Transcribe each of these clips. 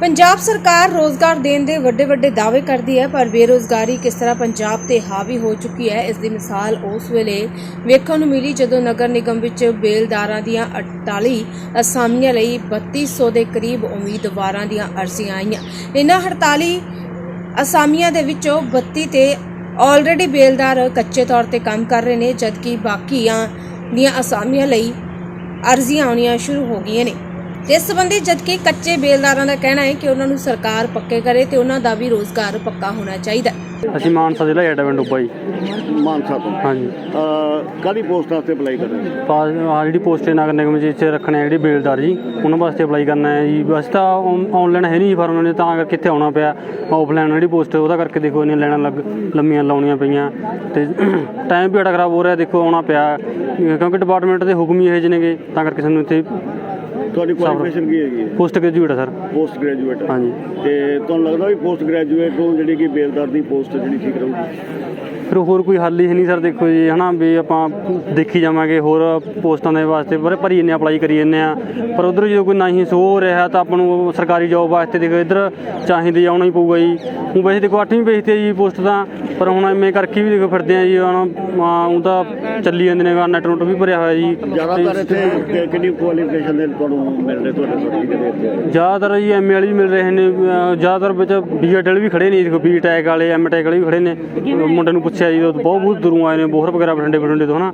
ਪੰਜਾਬ ਸਰਕਾਰ ਰੋਜ਼ਗਾਰ ਦੇਣ ਦੇ ਵੱਡੇ ਵੱਡੇ ਦਾਅਵੇ ਕਰਦੀ ਹੈ, ਪਰ ਬੇਰੋਜ਼ਗਾਰੀ ਕਿਸ ਤਰ੍ਹਾਂ ਪੰਜਾਬ ਤੇ ਹਾਵੀ ਹੋ ਚੁੱਕੀ ਹੈ, ਇਸ ਦੀ ਮਿਸਾਲ ਉਸ ਵੇਲੇ ਵੇਖਣ ਨੂੰ ਮਿਲੀ ਜਦੋਂ ਨਗਰ ਨਿਗਮ ਵਿੱਚ ਬੇਲਦਾਰਾਂ ਦੀਆਂ 48 ਅਸਾਮੀਆਂ ਲਈ 3200 ਦੇ ਕਰੀਬ ਉਮੀਦਵਾਰਾਂ ਦੀਆਂ ਅਰਜ਼ੀਆਂ ਆਈਆਂ। ਇਹਨਾਂ 48 ਅਸਾਮੀਆਂ ਦੇ ਵਿੱਚੋਂ 32 ਤੇ ਆਲਰੇਡੀ ਬੇਲਦਾਰ ਕੱਚੇ ਤੌਰ ਤੇ ਕੰਮ ਕਰ ਰਹੇ ਨੇ, ਜਦਕਿ ਬਾਕੀਆਂ ਦੀਆਂ ਅਸਾਮੀਆਂ ਲਈ ਅਰਜ਼ੀਆਂ ਆਉਣੀਆਂ ਸ਼ੁਰੂ ਹੋ ਗਈਆਂ ਨੇ। ਤੇ ਇਸ ਸੰਬੰਧੀ ਜਦਕਿ ਕੱਚੇ ਬੇਲਦਾਰਾਂ ਦਾ ਕਹਿਣਾ ਹੈ ਕਿ ਉਹਨਾਂ ਨੂੰ ਸਰਕਾਰ ਪੱਕੇ ਕਰੇ ਤੇ ਉਹਨਾਂ ਦਾ ਵੀ ਰੋਜ਼ਗਾਰ ਪੱਕਾ ਹੋਣਾ ਚਾਹੀਦਾ ਹੈ। ਅਸੀਂ ਮਾਨਸਾ ਜ਼ਿਲ੍ਹਾ ਜੱਟਾ ਪਿੰਡ ਉੱਪਾ ਜੀ। ਮਾਨਸਾ ਤੋਂ। ਹਾਂਜੀ। ਅਹ ਕਾਹਦੀ ਪੋਸਟ ਵਾਸਤੇ ਅਪਲਾਈ ਕਰ ਰਹੇ ਹੋ? ਪਾਸ ਆਹ ਜਿਹੜੀ ਪੋਸਟ ਹੈ ਨਗਰ ਨਿਗਮ ਵਿੱਚ ਰੱਖਣੇ ਆ ਜਿਹੜੀ ਬੇਲਦਾਰ ਜੀ ਉਹਨਾਂ ਵਾਸਤੇ ਅਪਲਾਈ ਕਰਨਾ ਹੈ ਜੀ। ਬਸ ਤਾਂ ਆਨਲਾਈਨ ਹੈ ਨਹੀਂ ਫਾਰਮ ਨੇ ਤਾਂ ਕਰਕੇ ਇੱਥੇ ਆਉਣਾ ਪਿਆ। ਆਫਲਾਈਨ ਜਿਹੜੀ ਪੋਸਟ ਉਹਦਾ ਕਰਕੇ ਦੇਖੋ ਇੰਨੀਆਂ ਲਾਈਨਾਂ ਲੱਗ ਲੰਮੀਆਂ ਲਾਉਣੀਆਂ ਪਈਆਂ। ਤੇ ਟਾਈਮ ਵੀ ਬੜਾ ਖਰਾਬ ਹੋ ਰਿਹਾ ਦੇਖੋ ਆਉਣਾ ਪਿਆ। ਕਿਉਂਕਿ ਡਿਪਾਰਟਮੈਂਟ ਦੇ ਹੁਕਮ ਹੀ ਇਹ ਜਿਹੇ ਨੇਗੇ ਤਾਂ ਕਰਕੇ ਸਾਨੂੰ ਇੱਥੇ ਤੁਹਾਡੀ ਕੁਆਲੀਫਿਕੇਸ਼ਨ ਕੀ ਹੈਗੀ ਹੈ? ਪੋਸਟ ਗ੍ਰੈਜੂਏਟ ਆ ਸਰ। ਪੋਸਟ ਗ੍ਰੈਜੂਏਟ ਹਾਂਜੀ। ਤੇ ਤੁਹਾਨੂੰ ਲੱਗਦਾ ਵੀ ਪੋਸਟ ਗ੍ਰੈਜੂਏਟ ਨੂੰ ਜਿਹੜੀ ਕਿ ਬੇਲਦਾਰ ਦੀ ਪੋਸਟ ਜਿਹੜੀ ਠੀਕ ਰਹੂਗੀ? ਫਿਰ ਹੋਰ ਕੋਈ ਹੱਲ ਹੀ ਨਹੀਂ ਸਰ ਦੇਖੋ ਜੀ ਹਨਾ ਵੀ ਆਪਾਂ ਦੇਖੀ ਜਾਵਾਂਗੇ ਹੋਰ ਪੋਸਟਾਂ ਦੇ ਵਾਸਤੇ ਪਰ ਭਰੀ ਜੰਨੇ ਅਪਲਾਈ ਕਰੀ ਜੰਨੇ ਆ। ਪਰ ਉਧਰ ਜਦੋਂ ਕੋਈ ਨਹੀਂ ਸੋ ਰਿਹਾ ਤਾਂ ਆਪਾਂ ਨੂੰ ਸਰਕਾਰੀ ਜੌਬ ਵਾਸਤੇ ਦੇਖੋ ਇੱਧਰ ਚਾਹੀਦੀ ਆਉਣਾ ਹੀ ਪਊਗਾ ਜੀ। ਹੁਣ ਵੈਸੇ ਦੇਖੋ 8ਵੀਂ ਪੇਜ ਤੇ ਜੀ ਪੋਸਟ ਤਾਂ ਪਰ ਹੁਣ ਐਵੇਂ ਕਰਕੇ ਵੀ ਦੇਖੋ ਫਿਰਦੇ ਆ ਜੀ ਹੁਣ ਉਹ ਤਾਂ ਚੱਲੀ ਜਾਂਦੇ ਨੇ ਨੈਟ ਨੋਟ ਵੀ ਭਰਿਆ ਹੋਇਆ ਜੀ। ਜ਼ਿਆਦਾਤਰ ਇੱਥੇ ਕਿੰਨੀ ਕੁਆਲੀਫਿਕੇਸ਼ਨ ਦੇ ਤੁਹਾਨੂੰ ਮਿਲ ਰਹੇ ਤੁਹਾਡੇ ਸਰਟੀਫਿਕੇਟ ਇੱਥੇ ਜ਼ਿਆਦਾਤਰ ਜੀ ਐਮਏ ਵਾਲੇ ਵੀ ਮਿਲ ਰਹੇ ਨੇ ਜ਼ਿਆਦਾਤਰ ਵਿੱਚ ਬੀਐਡ ਵਾਲੇ ਵੀ ਖੜੇ ਨੇ ਦੇਖੋ ਬੀ ਟੈਕ ਵਾਲੇ ਐਮ ਟੈਕ ਵਾਲੇ ਵੀ ਖੜੇ ਨੇ ਮੁੰਡੇ ਨੂੰ ਪੁੱਛਿਆ ਜੀ ਉਹ ਬਹੁਤ ਬਹੁਤ ਦੂਰੋਂ ਆਏ ਨੇ ਬੋਹਰ ਵਗੈਰਾ ਬਠਿੰਡੇ ਬਠਿੰਡੇ ਤੋਂ ਹਨਾ।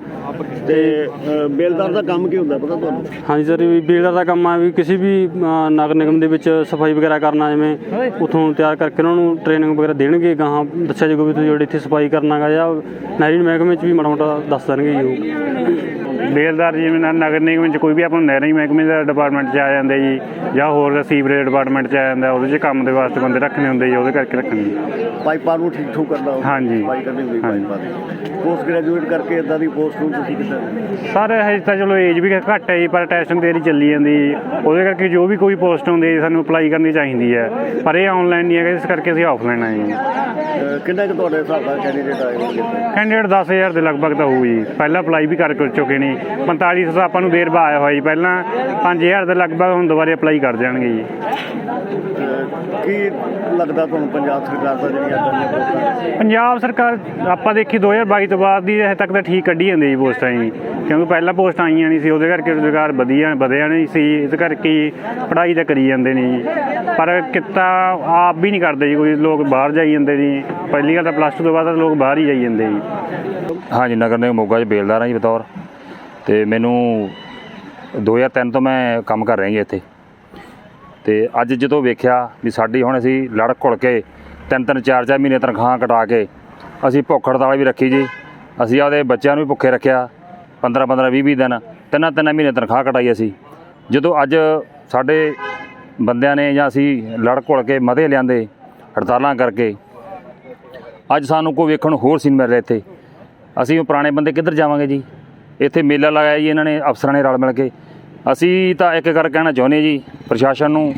ਤੇ ਅਹ, ਬੇਲਦਾਰ ਦਾ ਕੰਮ ਕੀ ਹੁੰਦਾ ਪਤਾ ਤੁਹਾਨੂੰ? ਹਾਂਜੀ ਸਰ ਵੀ ਬੇਲਦਾਰ ਦਾ ਕੰਮ ਆ ਵੀ ਕਿਸੇ ਵੀ ਅਹ, ਨਗਰ ਨਿਗਮ ਦੇ ਵਿੱਚ ਸਫ਼ਾਈ ਵਗੈਰਾ ਕਰਨਾ ਜਿਵੇਂ ਉਥੋਂ ਤਿਆਰ ਕਰਕੇ ਉਹਨਾਂ ਨੂੰ ਟ੍ਰੇਨਿੰਗ ਵਗੈਰਾ ਦੇਣਗੇ ਗਾਹਾਂ ਦੱਸਿਆ ਜਾਊਗਾ ਵੀ ਤੁਸੀਂ ਜਿਹੜੇ ਇੱਥੇ ਸਫ਼ਾਈ ਕਰਨਾਗਾ ਜਾਂ ਨਹਿਰੀ ਮਹਿਕਮੇ 'ਚ ਵੀ ਮਾੜਾ ਮੋਟਾ ਦੱਸ ਦੇਣਗੇ ਜੀ ਉਹ। ਬੇਲਦਾਰ ਜਿਵੇਂ ਨਾ ਨਗਰ ਨਿਗਮ ਚ ਕੋਈ ਵੀ ਆਪਾਂ ਨੂੰ ਨਹਿਰੀ ਮਹਿਕਮੇ ਦਾ ਡਿਪਾਰਟਮੈਂਟ ਚ ਆ ਜਾਂਦੇ ਜੀ ਜਾਂ ਹੋਰ ਸੀਵਰੇਜ ਡਿਪਾਰਟਮੈਂਟ ਚ ਆ ਜਾਂਦਾ ਉਹਦੇ ਚ ਕੰਮ ਦੇ ਵਾਸਤੇ ਬੰਦੇ ਰੱਖਣੇ ਹੁੰਦੇ ਜੀ ਉਹਦੇ ਕਰਕੇ ਰੱਖਣੇ ਜੀ। ਪਾਈਪਾਂ ਨੂੰ ਠੀਕ ਠੂਕ ਕਰਨਾ ਹੁੰਦਾ, ਹਾਂਜੀ। ਸਫ਼ਾਈ ਕਰਨੀ ਹੁੰਦੀ ਹਾਂਜੀ। ਪਾਈਪਾਂ ਦੀ ਪੋਸਟ ਗ੍ਰੈਜੂਏਟ ਕਰਕੇ ਇਦਾਂ ਦੀ ਪੋਸਟ ਨੂੰ ਤੁਸੀਂ ਕਿੱਦਾਂ ਸਰ ਹਜੇ ਤਾਂ ਚਲੋ ਏਜ ਵੀ ਘੱਟ ਹੈ ਜੀ ਪਰ ਟੈਸਟਿੰਗ ਦੇਰੀ ਚੱਲੀ ਜਾਂਦੀ ਜੀ। ਉਹਦੇ ਕਰਕੇ ਜੋ ਵੀ ਕੋਈ ਪੋਸਟ ਹੁੰਦੀ ਹੈ ਜੀ, ਸਾਨੂੰ ਅਪਲਾਈ ਕਰਨੀ ਚਾਹੀਦੀ ਹੈ ਪਰ ਇਹ ਆਨਲਾਈਨ ਨਹੀਂ ਹੈਗਾ ਇਸ ਕਰਕੇ ਅਸੀਂ ਆਫਲਾਈਨ ਆਏ ਜੀ ਅਹ, ਕਿੰਨਾ ਕੁ ਤੁਹਾਡੇ ਹਿਸਾਬ ਨਾਲ ਕੈਂਡੀਡੇਟ ਆਏ ਹੋਣਗੇ? ਕੈਂਡੀਡੇਟ 10000 ਦੇ ਲਗਭਗ ਤਾਂ ਹੋਊ ਜੀ ਪਹਿਲਾਂ ਅਪਲਾਈ ਵੀ ਕਰ ਚੁੱਕੇ ਨੇ 4500 ਤਾਂ ਆਪਾਂ ਨੂੰ ਦੇਰ ਬਾਅਦ ਆਇਆ ਹੋਇਆ ਜੀ ਪਹਿਲਾਂ। 5000 ਦੇ ਲਗਭਗ ਹੁਣ ਦੁਬਾਰੇ ਅਪਲਾਈ ਕਰ ਜਾਣਗੇ ਜੀ। ਕੀ ਲੱਗਦਾ ਤੁਹਾਨੂੰ ਪੰਜਾਬ ਸਰਕਾਰ ਦਾ ਜਿਹੜੀਆਂ ਇਦਾਂ ਦੀਆਂ ਪੋਸਟਾਂ ਨੇ? ਪੰਜਾਬ ਸਰਕਾਰ ਆਪਾਂ ਦੇਖੀ 2022 ਤੋਂ ਬਾਅਦ ਦੀ ਹਜੇ ਤੱਕ ਤਾਂ ਠੀਕ ਕੱਢੀ ਜਾਂਦੀ ਜੀ ਪੋਸਟਾਂ ਜੀ। ਕਿਉਂਕਿ ਪਹਿਲਾਂ ਪੋਸਟਾਂ ਆਈਆਂ ਨਹੀਂ ਸੀ ਉਹਦੇ ਕਰਕੇ ਰੁਜ਼ਗਾਰ ਵਧੀਆ ਵਧਿਆ ਨਹੀਂ ਸੀ। ਇਸ ਕਰਕੇ ਪੜ੍ਹਾਈ ਤਾਂ ਕਰੀ ਜਾਂਦੇ ਨੇ ਜੀ। ਪਰ ਕਿੱਤਾ ਆਪ ਵੀ ਨਹੀਂ ਕਰਦੇ ਜੀ ਕੋਈ ਲੋਕ ਬਾਹਰ ਜਾਈ ਜਾਂਦੇ ਜੀ ਪਹਿਲੀ ਗੱਲ ਤਾਂ ਪਲੱਸ 2 ਤੋਂ ਬਾਅਦ ਤਾਂ ਲੋਕ ਬਾਹਰ ਹੀ ਜਾਈ ਜਾਂਦੇ ਜੀ। ਹਾਂਜੀ ਨਗਰ ਨਿਗਮ ਮੋਗਾ 'ਚ ਬੇਲਦਾਰ ਜੀ ਬਤੌਰ। ਤੇ ਮੈਨੂੰ 2003 ਤੋਂ ਮੈਂ ਕੰਮ ਕਰ ਰਿਹਾ ਜੀ ਇੱਥੇ। ਤੇ ਅੱਜ ਜਦੋਂ ਵੇਖਿਆ ਵੀ ਸਾਡੀ ਹੁਣ ਅਸੀਂ ਲੜ ਘੁਲ ਕੇ ਤਿੰਨ ਤਿੰਨ ਚਾਰ ਚਾਰ ਮਹੀਨੇ ਤਨਖਾਹ ਕਟਾ ਕੇ ਅਸੀਂ ਭੁੱਖ ਹੜਤਾਲ ਵੀ ਰੱਖੀ ਜੀ, ਅਸੀਂ ਆਪਦੇ ਬੱਚਿਆਂ ਨੂੰ ਵੀ ਭੁੱਖੇ ਰੱਖਿਆ 15 15 20 20 ਦਿਨ, ਤਿੰਨਾਂ ਤਿੰਨਾਂ ਮਹੀਨੇ ਤਨਖਾਹ ਕਟਾਈ ਅਸੀਂ। ਜਦੋਂ ਅੱਜ ਸਾਡੇ ਬੰਦਿਆਂ ਨੇ ਜਾਂ ਅਸੀਂ ਲੜ ਘੁਲ ਕੇ ਮਦੇ ਲਿਆਂਦੇ ਹੜਤਾਲਾਂ ਕਰਕੇ, ਅੱਜ ਸਾਨੂੰ ਕੋਈ ਵੇਖਣ ਨੂੰ ਹੋਰ ਸੀਨ ਮਿਲ ਰਿਹਾ ਇੱਥੇ। ਅਸੀਂ ਉਹ ਪੁਰਾਣੇ ਬੰਦੇ ਕਿੱਧਰ ਜਾਵਾਂਗੇ ਜੀ? ਇੱਥੇ ਮੇਲਾ ਲਾਇਆ ਜੀ ਇਹਨਾਂ ਨੇ ਅਫਸਰਾਂ ਨੇ ਰਲ ਮਿਲ ਕੇ। ਅਸੀਂ ਤਾਂ ਇੱਕ ਕਰ ਕਹਿਣਾ ਚਾਹੁੰਦੇ ਜੀ ਪ੍ਰਸ਼ਾਸਨ ਨੂੰ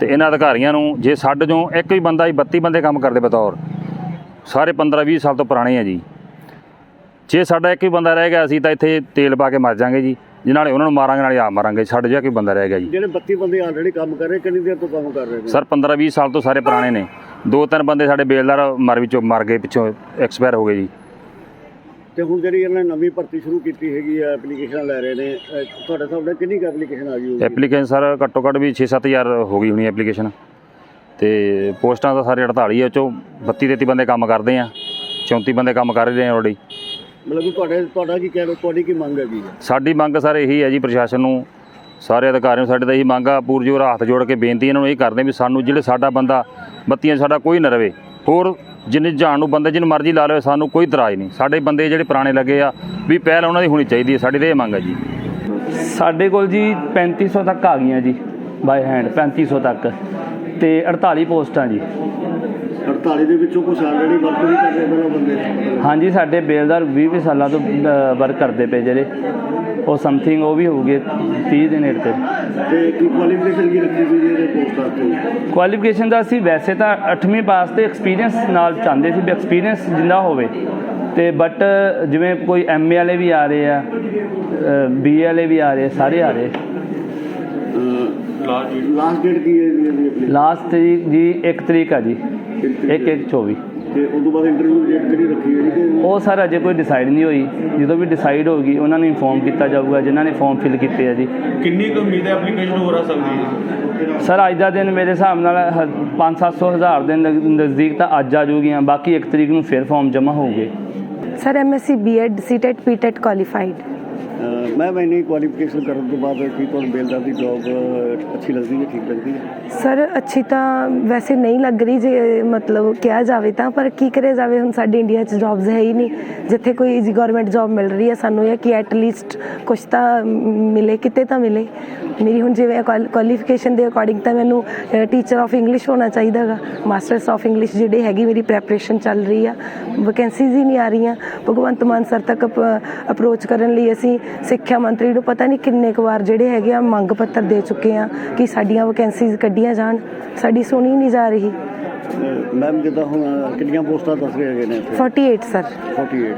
ਤੇ ਇਹਨਾਂ ਅਧਿਕਾਰੀਆਂ ਨੂੰ ਜੇ ਸਾਡੇ ਚੋਂ ਇੱਕ ਵੀ ਬੰਦਾ ਹੀ 32 ਬੰਦੇ ਕੰਮ ਕਰਦੇ ਬਤੌਰ ਸਾਰੇ 15 20 ਸਾਲ ਤੋਂ ਪੁਰਾਣੇ ਆ ਜੀ। ਜੇ ਸਾਡਾ ਇੱਕ ਵੀ ਬੰਦਾ ਰਹਿ ਗਿਆ ਅਸੀਂ ਤਾਂ ਇੱਥੇ ਤੇਲ ਪਾ ਕੇ ਮਰ ਜਾਾਂਗੇ ਜੀ। ਜੇ ਨਾਲੇ ਉਹਨਾਂ ਨੂੰ ਮਾਰਾਂਗੇ ਨਾਲੇ ਆਪ ਮਾਰਾਂਗੇ ਸਾਡੇ ਜਿਹਾ ਕੋਈ ਬੰਦਾ ਰਹਿ ਗਿਆ ਜੀ। ਜਿਹੜੇ 32 ਬੰਦੇ ਆਲਰੇਡੀ ਕੰਮ ਕਰ ਰਹੇ ਕਿੰਨੀ ਦੇਰ ਤੋਂ ਕੰਮ ਕਰ ਰਹੇ ਨੇ? ਸਰ 15 20 ਸਾਲ ਤੋਂ ਸਾਰੇ ਪੁਰਾਣੇ ਨੇ। ਦੋ ਤਿੰਨ ਬੰਦੇ ਸਾਡੇ ਬੇਲਦਾਰ ਮਰ ਵਿੱਚੋਂ ਮਰ ਗਏ ਪਿੱਛੋਂ ਐਕਸਪਾਇਰ ਹੋ ਗਏ ਜੀ। ਤੇ ਹੁਣ ਜਿਹੜੀ ਇਹਨਾਂ ਨੇ ਨਵੀਂ ਭਰਤੀ ਸ਼ੁਰੂ ਕੀਤੀ ਹੈਗੀ ਆ ਐਪਲੀਕੇਸ਼ਨ ਲੈ ਰਹੇ ਨੇ ਅਹ, ਤੁਹਾਡੇ ਸਾਹਮਣੇ ਕਿੰਨੀ ਕੁ ਐਪਲੀਕੇਸ਼ਨ ਆ ਗਈ ਹੋਊਗੀ? ਐਪਲੀਕੇਸ਼ਨ ਸਰ ਘੱਟੋ ਘੱਟ ਵੀ 6-7000 ਹੋ ਗਈ ਹੋਣੀ ਐਪਲੀਕੇਸ਼ਨ ਤੇ ਪੋਸਟਾਂ ਤਾਂ ਸਾਰੇ 48 ਆ ਉਹ ਚੋਂ 32 33 ਬੰਦੇ ਕੰਮ ਕਰਦੇ ਆ 34 ਬੰਦੇ ਕੰਮ ਕਰ ਰਹੇ ਆ ਆਲਰੇਡੀ ਮਤਲਬ ਕਿ ਤੁਹਾਡੇ ਤੁਹਾਡਾ ਕੀ ਕਹਿ ਤੁਹਾਡੀ ਕੀ ਮੰਗ ਹੈਗੀ ਹੈ ਸਾਡੀ ਮੰਗ ਸਰ ਇਹੀ ਹੈ ਜੀ ਪ੍ਰਸ਼ਾਸਨ ਨੂੰ ਸਾਰੇ ਅਧਿਕਾਰੀਆਂ ਨੂੰ ਸਾਡੇ ਤਾਂ ਇਹੀ ਮੰਗ ਆ ਪੂਰਜੋਰ ਹੱਥ ਜੋੜ ਕੇ ਬੇਨਤੀ ਇਹਨਾਂ ਨੂੰ ਇਹ ਕਰਦੇ ਵੀ ਸਾਨੂੰ ਜਿਹੜੇ ਸਾਡਾ ਬੰਦਾ ਬੱਤੀਆਂ 'ਚ ਸਾਡਾ ਕੋਈ ਨਾ ਰਵੇ ਹੋਰ ਜਿੰਨੇ ਜਾਣ ਨੂੰ ਬੰਦੇ ਜਿਹਨੂੰ ਮਰਜ਼ੀ ਲਾ ਲਵੇ ਸਾਨੂੰ ਕੋਈ ਇਤਰਾਜ਼ ਨਹੀਂ। ਸਾਡੇ ਬੰਦੇ ਜਿਹੜੇ ਪੁਰਾਣੇ ਲੱਗੇ ਆ, ਵੀ ਪਹਿਲ ਉਹਨਾਂ ਦੀ ਹੋਣੀ ਚਾਹੀਦੀ ਹੈ, ਸਾਡੀ ਤਾਂ ਇਹ ਮੰਗ ਹੈ ਜੀ। ਸਾਡੇ ਕੋਲ ਜੀ 3500 ਤੱਕ ਆ ਗਈਆਂ ਜੀ ਬਾਈ ਹੈਂਡ 3500 ਤੱਕ। ਤੇ 48 ਪੋਸਟਾਂ ਜੀ। 48 ਦੇ ਵਿੱਚੋਂ ਕੁਝ ਆਲਰੇਡੀ ਵਰਕ ਵੀ ਕਰ ਰਹੇ ਪਹਿਲਾਂ ਬੰਦੇ। ਹਾਂਜੀ ਸਾਡੇ ਬੇਲਦਾਰ 20 20 ਸਾਲਾਂ ਤੋਂ ਵਰਕ ਕਰਦੇ ਪਏ ਜਿਹੜੇ। ਉਹ ਸਮਥਿੰਗ ਉਹ ਵੀ ਹੋਊਗੇ 30 ਦੇ ਨੇੜੇ ਤੇ। ਤੇ ਕੀ ਕੁਆਲੀਫਿਕੇਸ਼ਨ ਕੀ ਰੱਖੀ ਦਾ ਅਸੀਂ ਵੈਸੇ ਤਾਂ 8ਵੀਂ ਪਾਸ ਤੇ ਐਕਸਪੀਰੀਅੰਸ ਨਾਲ ਚਾਹੁੰਦੇ ਸੀ ਵੀ ਐਕਸਪੀਰੀਅੰਸ ਜਿੰਦਾ ਹੋਵੇ। ਤੇ ਬਟ ਜਿਵੇਂ ਕੋਈ ਐਮਏ ਵਾਲੇ ਵੀ ਆ ਰਹੇ ਆ ਬੀਏ ਵਾਲੇ ਵੀ ਆ ਰਹੇ ਸਾਰੇ ਆ ਰਹੇ। ਲਾਸਟ ਡੇਟ ਕੀ ਹੈ ਜੀ ਆਪਣੀ? ਲਾਸਟ ਤਰੀਕ ਜੀ 1 ਤਰੀਕ ਆ ਜੀ। 1 1 24 ਤੇ ਉਸ ਤੋਂ ਬਾਅਦ ਇੰਟਰਵਿਊ ਡੇਟ ਕਿਹੜੀ ਰੱਖੀ ਹੈ ਜੀ ਕਿ ਉਹ ਸਰ ਅਜੇ ਕੋਈ ਡਿਸਾਈਡ ਨਹੀਂ ਹੋਈ। ਜਦੋਂ ਵੀ ਡਿਸਾਈਡ ਹੋਗੀ ਉਹਨਾਂ ਨੂੰ ਇਨਫੋਰਮ ਕੀਤਾ ਜਾਊਗਾ ਜਿਨ੍ਹਾਂ ਨੇ ਫਾਰਮ ਫਿਲ ਕੀਤੇ ਆ ਜੀ। ਕਿੰਨੀ ਕੁ ਉਮੀਦ ਹੈ ਐਪਲੀਕੇਸ਼ਨ ਹੋ ਸਕਦੀ ਹੈ? ਸਰ ਅੱਜ ਦਾ ਦਿਨ ਮੇਰੇ ਹਿਸਾਬ ਨਾਲ 5-700 ਹਜ਼ਾਰ ਦੇ ਨਜ਼- ਨਜ਼ਦੀਕ ਤਾਂ ਅੱਜ ਆ ਜੂਗੀਆਂ ਬਾਕੀ 1 ਤਰੀਕ ਨੂੰ ਫਿਰ ਫਾਰਮ ਜਮ੍ਹਾਂ ਹੋਊਗੇ। Sir MSc BEd CTET PTET qualified ਮੈਂ ਮੈਨੇ ਕੁਆਲੀਫਿਕੇਸ਼ਨ ਕਰਨ ਤੋਂ ਬਾਅਦ ਕੀ ਤੁਹਾਨੂੰ ਬੇਲਦਾਰ ਦੀ ਜੌਬ ਅੱਛੀ ਲੱਗਦੀ ਹੈ ਠੀਕ ਲੱਗਦੀ ਹੈ? ਸਰ ਅੱਛੀ ਤਾਂ ਵੈਸੇ ਨਹੀਂ ਲੱਗ ਰਹੀ ਜੇ, ਮਤਲਬ ਕਿਹਾ ਜਾਵੇ ਤਾਂ, ਪਰ ਕੀ ਕਰੇ ਜਾਵੇ, ਹੁਣ ਸਾਡੇ ਇੰਡੀਆ 'ਚ ਜੌਬਸ ਹੈ ਹੀ ਨਹੀਂ। ਜਿੱਥੇ ਕੋਈ ਗਵਰਨਮੈਂਟ ਜੌਬ ਮਿਲ ਰਹੀ ਹੈ ਸਾਨੂੰ ਇਹ ਕਿ ਐਟ ਲੀਸਟ ਕੁਝ ਤਾਂ ਮਿਲੇ, ਕਿਤੇ ਤਾਂ ਮਿਲੇ। ਮੇਰੀ ਹੁਣ ਜਿਵੇਂ ਕੁਆਲੀਫਿਕੇਸ਼ਨ ਦੇ ਅਕੋਰਡਿੰਗ ਤਾਂ ਮੈਨੂੰ ਟੀਚਰ ਆਫ ਇੰਗਲਿਸ਼ ਹੋਣਾ ਚਾਹੀਦਾਗਾ ਮਾਸਟਰਸ ਆਫ ਇੰਗਲਿਸ਼ ਜਿਹੜੀ ਹੈਗੀ ਮੇਰੀ ਪ੍ਰੈਪਰੇਸ਼ਨ ਚੱਲ ਰਹੀ ਆ। ਵੈਕੈਂਸੀਜ਼ ਹੀ ਨਹੀਂ ਆ ਰਹੀਆਂ। ਭਗਵੰਤ ਮਾਨ ਸਰ ਤੱਕ ਅਪਰੋਚ ਕਰਨ ਲਈ ਅਸੀਂ ਸਿੱਖਿਆ ਮੰਤਰੀ ਨੂੰ ਪਤਾ ਨਹੀਂ ਕਿੰਨੇ ਕੁ ਵਾਰ ਜਿਹੜੇ ਹੈਗੇ ਆ ਮੰਗ ਪੱਤਰ ਦੇ ਚੁੱਕੇ ਆ ਕਿ ਸਾਡੀਆਂ ਵੈਕੈਂਸੀਜ਼ ਕੱਢੀਆਂ ਜਾਣ। ਸਾਡੀ ਸੁਣੀ ਨਹੀਂ ਜਾ ਰਹੀ। ਮੈਮ ਜਿੱਦਾਂ ਹੁਣ ਕਿੰਨੀਆਂ ਪੋਸਟਾਂ ਦੱਸ ਰਹੇ ਹੈਗੇ ਨੇ ਇੱਥੇ? 48 ਸਰ 48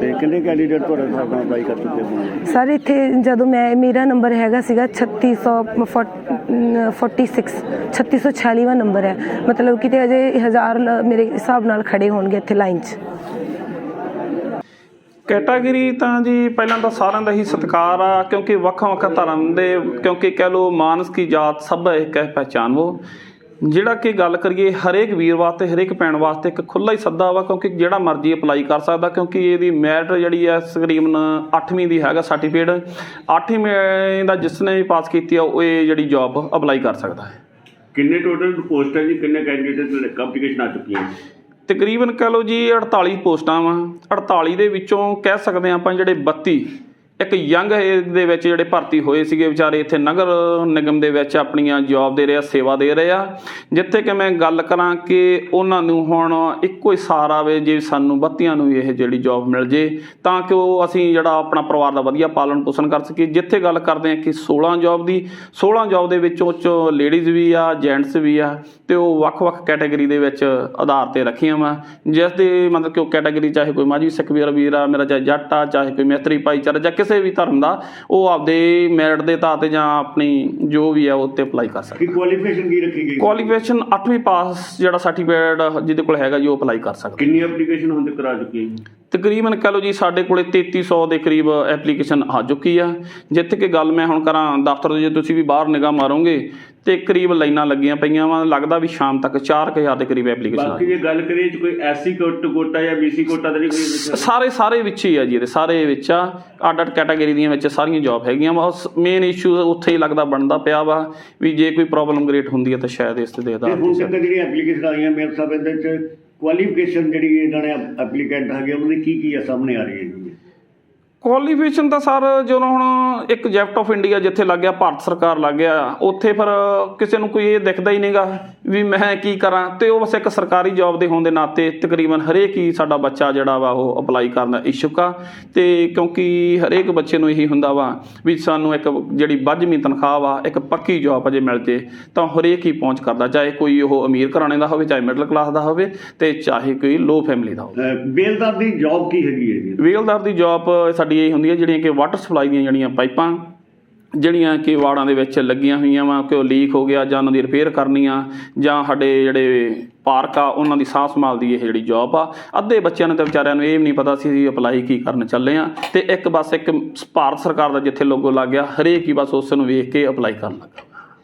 ਤੇ ਕਿੰਨੇ ਕੈਂਡੀਡੇਟ ਤੁਹਾਡੇ ਹਿਸਾਬ ਨਾਲ ਅਪਲਾਈ ਕਰ ਚੁੱਕੇ ਹੋਣਗੇ ਸਰ ਇੱਥੇ ਜਦੋਂ ਮੈਂ ਮੇਰਾ ਨੰਬਰ ਹੈਗਾ ਸੀਗਾ 3646 3646ਵਾਂ ਨੰਬਰ ਹੈ। ਮਤਲਬ ਕਿਤੇ ਅਜੇ ਹਜ਼ਾਰ ਮੇਰੇ ਹਿਸਾਬ ਨਾਲ ਖੜੇ ਹੋਣਗੇ ਇੱਥੇ ਲਾਈਨ 'ਚ। ਕੈਟਾਗਰੀ ਤਾਂ ਜੀ ਪਹਿਲਾਂ ਤਾਂ ਸਾਰਿਆਂ ਦਾ ਹੀ ਸਤਿਕਾਰ ਆ ਕਿਉਂਕਿ ਵੱਖਾਂ ਵੱਖਾਂ ਧਰਮ ਦੇ ਕਿਉਂਕਿ ਕਹਿ ਲੋ ਮਾਨਸ ਕੀ ਜਾਤ ਸਭ ਇੱਕ ਹੈ ਪਹਿਚਾਨਵੋ ਜਿਹੜਾ ਕਿ ਗੱਲ ਕਰੀਏ ਹਰੇਕ ਵੀਰ ਵਾਸਤੇ ਹਰੇਕ ਭੈਣ ਵਾਸਤੇ ਇੱਕ ਖੁੱਲਾ ਹੀ ਸੱਦਾ ਵਾ ਕਿਉਂਕਿ ਜਿਹੜਾ ਮਰਜ਼ੀ ਅਪਲਾਈ ਕਰ ਸਕਦਾ ਕਿਉਂਕਿ ਇਹਦੀ ਮੈਰਿਟ ਜਿਹੜੀ ਹੈ ਤਕਰੀਬਨ 8ਵੀਂ ਦੀ ਹੈਗਾ ਸਰਟੀਫਿਕੇਟ 8ਵੀਂ ਦਾ ਜਿਸ ਨੇ ਵੀ ਪਾਸ ਕੀਤੀ ਆ ਉਹ ਇਹ ਜਿਹੜੀ ਜੌਬ ਅਪਲਾਈ ਕਰ ਸਕਦਾ ਹੈ। ਕਿੰਨੇ ਟੋਟਲ ਪੋਸਟਾਂ ਜੀ ਕਿੰਨੇ ਕੈਂਡੀਡੇਟ ਕੰਪਲੀਕੇਸ਼ਨ ਆ ਚੁੱਕੀਆਂ ਤਕਰੀਬਨ ਕਹ ਲਓ ਜੀ 48 ਪੋਸਟਾਂ ਵਾ। 48 ਦੇ ਵਿੱਚੋਂ ਕਹਿ ਸਕਦੇ ਹਾਂ ਆਪਾਂ ਜਿਹੜੇ 32 ਇੱਕ ਯੰਗ ਏਜ ਦੇ ਵਿੱਚ ਜਿਹੜੇ ਭਰਤੀ ਹੋਏ ਸੀਗੇ ਵਿਚਾਰੇ, ਇੱਥੇ ਨਗਰ ਨਿਗਮ ਦੇ ਵਿੱਚ ਆਪਣੀਆਂ ਜੌਬ ਦੇ ਰਹੇ ਆ ਸੇਵਾ ਦੇ ਰਹੇ ਆ। ਜਿੱਥੇ ਕਿ ਮੈਂ ਗੱਲ ਕਰਾਂ ਕਿ ਉਹਨਾਂ ਨੂੰ ਹੁਣ ਇੱਕੋ ਹੀ ਸਹਾਰਾ ਵੇ ਜੇ ਸਾਨੂੰ ਬੱਤੀਆਂ ਨੂੰ ਇਹ ਜਿਹੜੀ ਜੌਬ ਮਿਲ ਜੇ, ਤਾਂ ਕਿ ਉਹ ਅਸੀਂ ਜਿਹੜਾ ਆਪਣਾ ਪਰਿਵਾਰ ਦਾ ਵਧੀਆ ਪਾਲਣ ਪੋਸ਼ਣ ਕਰ ਸਕੀਏ। ਜਿੱਥੇ ਗੱਲ ਕਰਦੇ ਆ ਕਿ 16 ਜੌਬ ਦੀ 16 ਜੌਬ ਦੇ ਵਿੱਚੋਂ ਚੋਂ ਲੇਡੀਜ਼ ਵੀ ਆ ਜੈਂਟਸ ਵੀ ਆ, ਤੇ ਉਹ ਵੱਖ-ਵੱਖ ਕੈਟਾਗਰੀ ਦੇ ਵਿੱਚ ਆਧਾਰ ਤੇ ਰੱਖੀਆਂ ਵਾ। ਜਿਸ ਦੇ ਮਤਲਬ ਕਿ ਉਹ ਕੈਟਾਗਰੀ ਚਾਹੇ ਕੋਈ ਮਾਝੀ ਸਿੱਖ ਵੀਰ ਵੀਰ ਆ ਮੇਰਾ ਚਾਹੇ ਜੱਟ ਆ, ਚਾਹੇ ਕੋਈ ਮੈਤਰੀ ਭਾਈਚਾਰਾ, ਜਾਂ ਕਿਸੇ ਵੀ ਧਰਮ ਦਾ ਉਹ ਆਪਦੇ ਮੈਰਿਟ ਦੇ ਤਾਂ ਤੇ ਜਾਂ ਆਪਣੀ ਜੋ ਵੀ ਆ ਉਹ ਤੇ ਅਪਲਾਈ ਕਰ ਸਕਦਾ। ਕੀ ਕੁਆਲੀਫਿਕੇਸ਼ਨ ਕੀ ਰੱਖੀ ਗਈ? ਕੁਆਲੀਫਿਕੇਸ਼ਨ 8ਵੀਂ ਪਾਸ ਜਿਹੜਾ ਸਰਟੀਫਿਕੇਟ ਜਿਹਦੇ ਕੋਲ ਹੈਗਾ ਜੀ ਉਹ ਅਪਲਾਈ ਕਰ ਸਕਦਾ। ਕਿੰਨੀ ਐਪਲੀਕੇਸ਼ਨ ਹੁਣ ਤੱਕ ਕਰਾ ਚੁੱਕੀ ਹੈ ਤਕਰੀਬਨ ਕਹ ਲਓ ਜੀ ਸਾਡੇ ਕੋਲੇ 3300 ਦੇ ਕਰੀਬ ਐਪਲੀਕੇਸ਼ਨ ਆ ਚੁੱਕੀ ਆ। ਜਿੱਥੇ ਕਿ ਗੱਲ ਮੈਂ ਹੁਣ ਕਰਾਂ ਦਫ਼ਤਰ ਦੇ ਜੇ ਤੁਸੀਂ ਵੀ ਬਾਹਰ ਨਿਗਾਹ ਮਾਰੋਗੇ ਤੇ ਕਰੀਬ ਲਾਈਨਾਂ ਲੱਗੀਆਂ ਪਈਆਂ ਵਾ ਲੱਗਦਾ ਵੀ ਸ਼ਾਮ ਤੱਕ 4000 ਦੇ ਕਰੀਬ ਐਪਲੀਕੇਸ਼ਨ ਬਾਕੀ ਜੇ ਗੱਲ ਕਰੀਏ ਜੇ ਕੋਈ ਐਸਸੀ ਕੋਟ ਕੋਟਾ ਜਾਂ ਬੀਸੀ ਕੋਟਾ ਤਾਂ ਨਹੀਂ ਕੋਈ ਸਾਰੇ ਸਾਰੇ ਵਿੱਚ ਹੀ ਆ ਜੀ ਇਹਦੇ ਸਾਰੇ ਵਿੱਚ ਆ। ਅੱਡ ਅੱਡ ਕੈਟਾਗਰੀ ਦੀਆਂ ਵਿੱਚ ਸਾਰੀਆਂ ਜੌਬ ਹੈਗੀਆਂ ਵਾ। ਮੇਨ ਇਸ਼ੂ ਉੱਥੇ ਹੀ ਲੱਗਦਾ ਬਣਦਾ ਪਿਆ ਵਾ ਵੀ ਜੇ ਕੋਈ ਪ੍ਰੋਬਲਮ ਕ੍ਰੀਏਟ ਹੁੰਦੀ ਹੈ ਤਾਂ ਸ਼ਾਇਦ ਇਸ ਤੇ ਦੇ ਹੁਣ ਤੱਕ ਜਿਹੜੀਆਂ ਐਪਲੀਕੇਸ਼ਨ ਆਈਆਂ ਮੇਰੇ ਸਾਹਿਬ ਇਹਦੇ ਵਿੱਚ ਕੁਆਲੀਫਿਕੇਸ਼ਨ ਜਿਹੜੀ ਇਹਨਾਂ ਨੇ ਐਪਲੀਕੈਂਟ ਹੈਗੇ ਉਹਨਾਂ ਦੀ ਕੀ ਕੀ ਆ ਸਾਹਮਣੇ ਆ ਰਹੀ ਹੈ ਕੁਆਲੀਫਿਕੇਸ਼ਨ ਤਾਂ ਸਰ ਜਦੋਂ ਹੁਣ ਇੱਕ ਜੈਫਟ ਆਫ ਇੰਡੀਆ ਜਿੱਥੇ ਲੱਗ ਗਿਆ, ਭਾਰਤ ਸਰਕਾਰ ਲੱਗ ਗਿਆ, ਉੱਥੇ ਫਿਰ ਕਿਸੇ ਨੂੰ ਕੋਈ ਇਹ ਦਿਖਦਾ ਹੀ ਨਹੀਂਗਾ। ਵੀ ਮੈਂ ਕੀ ਕਰਾਂ? ਤੇ ਉਹ ਬਸ ਇੱਕ ਸਰਕਾਰੀ ਜੌਬ ਦੇ ਹੋਣ ਦੇ ਨਾਤੇ ਤਕਰੀਬਨ ਹਰੇਕ ਹੀ ਸਾਡਾ ਬੱਚਾ ਜਿਹੜਾ ਵਾ ਉਹ ਅਪਲਾਈ ਕਰਨ ਦਾ ਇਛੁਕ ਆ। ਤੇ ਕਿਉਂਕਿ ਹਰੇਕ ਬੱਚੇ ਨੂੰ ਇਹੀ ਹੁੰਦਾ ਵਾ ਵੀ ਸਾਨੂੰ ਇੱਕ ਜਿਹੜੀ ਵੱਜਵੀਂ ਤਨਖਾਹ ਵਾ ਇੱਕ ਪੱਕੀ ਜੌਬ ਅਜੇ ਮਿਲ ਜੇ ਤਾਂ ਹਰੇਕ ਹੀ ਪਹੁੰਚ ਕਰਦਾ। ਚਾਹੇ ਕੋਈ ਉਹ ਅਮੀਰ ਘਰਾਣੇ ਦਾ ਹੋਵੇ ਚਾਹੇ ਮਿਡਲ ਕਲਾਸ ਦਾ ਹੋਵੇ ਤੇ ਚਾਹੇ ਕੋਈ ਲੋ ਫੈਮਿਲੀ ਦਾ ਹੋਵੇ। ਅਹ ਬੇਲਦਾਰ ਦੀ ਜੌਬ ਕੀ ਹੈਗੀ ਹੈ ਜੀ? ਵੇਲਦਾਰ ਦੀ ਜੌਬ ਸਾਡੀ ਇਹ ਹੁੰਦੀ ਹੈ ਜਿਹੜੀਆਂ ਕਿ ਵਾਟਰ ਸਪਲਾਈ ਦੀਆਂ ਜਿਹੜੀਆਂ ਪਾਈਪਾਂ ਜਿਹੜੀਆਂ ਕਿ ਵਾੜਾਂ ਦੇ ਵਿੱਚ ਲੱਗੀਆਂ ਹੋਈਆਂ ਵਾ, ਕਿ ਉਹ ਲੀਕ ਹੋ ਗਿਆ ਜਾਂ ਉਹਨਾਂ ਦੀ ਰਿਪੇਅਰ ਕਰਨੀ ਆ, ਜਾਂ ਸਾਡੇ ਜਿਹੜੇ ਪਾਰਕ ਆ, ਉਹਨਾਂ ਦੀ ਸਾਂਭ ਸੰਭਾਲ ਦੀ ਇਹ ਜਿਹੜੀ ਜੌਬ ਆ, ਅੱਧੇ ਬੱਚਿਆਂ ਨੂੰ ਤਾਂ ਵਿਚਾਰਿਆਂ ਨੂੰ ਇਹ ਵੀ ਨਹੀਂ ਪਤਾ ਸੀ ਅਸੀਂ ਅਪਲਾਈ ਕੀ ਕਰਨ ਚੱਲੇ ਆ, ਤੇ ਇੱਕ ਬਸ ਇੱਕ ਭਾਰਤ ਸਰਕਾਰ ਦਾ ਜਿੱਥੇ ਲੋਗੋ ਲੱਗ ਗਿਆ, ਹਰੇਕ ਹੀ ਬਸ ਉਸ ਨੂੰ ਵੇਖ ਕੇ ਅਪਲਾਈ ਕਰਨ ਲੱਗਾ